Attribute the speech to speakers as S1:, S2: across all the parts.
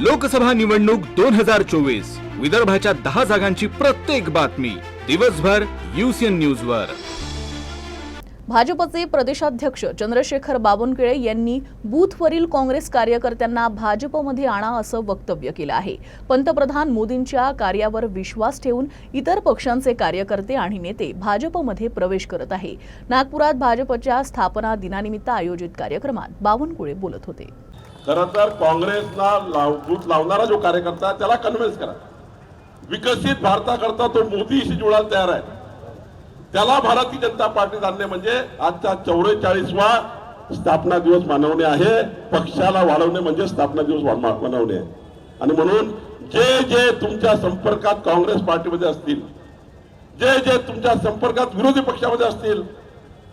S1: लोकसभा निवडणूक दोन हजार चोवीस. विदर्भाच्या दहा जागांची प्रत्येक बातमी. दिवसभर युसीएन न्यूज वर.
S2: भाजपचे प्रदेशाध्यक्ष चंद्रशेखर बावनकुळे यांनी बूथवरील काँग्रेस कार्यकर्त्यांना भाजपमध्ये आणा असं वक्तव्य केलं आहे. पंतप्रधान मोदींच्या कार्यावर विश्वास ठेवून इतर पक्षांचे कार्यकर्ते आणि नेते भाजपमध्ये प्रवेश करत आहे. नागपुरात भाजपच्या स्थापना दिनानिमित्त आयोजित कार्यक्रमात बावनकुळे बोलत होते.
S3: खर तर काँग्रेसला लाव लावणारा जो कार्यकर्ता त्याला कन्व्हिन्स करा. विकसित भारताकरता तो मोदीशी जुळायला तयार आहे. त्याला भारतीय जनता पार्टीत आणणे म्हणजे आजचा चौवेचाळीसवा स्थापना दिवस मानवणे आहे. पक्षाला वाढवणे म्हणजे स्थापना दिवस मानवणे आहे. आणि म्हणून जे जे तुमच्या संपर्कात काँग्रेस पार्टीमध्ये असतील जे जे तुमच्या संपर्कात विरोधी पक्षामध्ये असतील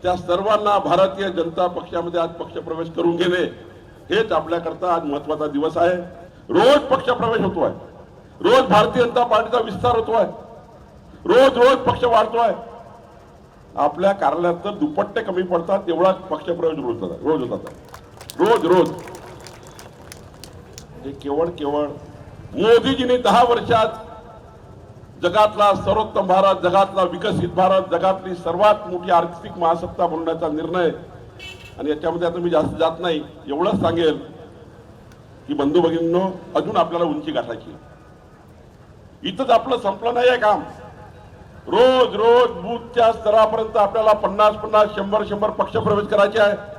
S3: त्या सर्वांना भारतीय जनता पक्षामध्ये आज पक्षप्रवेश करून घेणे हेच आपल्याकरता आज महत्त्वाचा दिवस आहे. रोज पक्ष प्रवेश होतोय. रोज भारतीय जनता पार्टीचा विस्तार होतोय. रोज रोज पक्ष वाढतोय. आपल्या कार्यालयात तर दुपट्टे कमी पडतात तेवढा पक्षप्रवेश रोज होतात रोज होतात. रोज रोज. हे केवळ केवळ मोदीजींनी दहा वर्षात जगातला सर्वोत्तम भारत जगातला विकसित भारत जगातली सर्वात मोठी आर्थिक महासत्ता बनवण्याचा निर्णय आणि याच्यामध्ये आता मी जास्त जात नाही एवढंच सांगेल की बंधू भगिनींनो अजून आपल्याला उंची गाठायची इथंच आपलं संपलं नाही आहे काम. रोज रोज बूथच्या स्तरापर्यंत आपल्याला पन्नास पन्नास शंभर शंभर पक्ष प्रवेश करायचे आहे.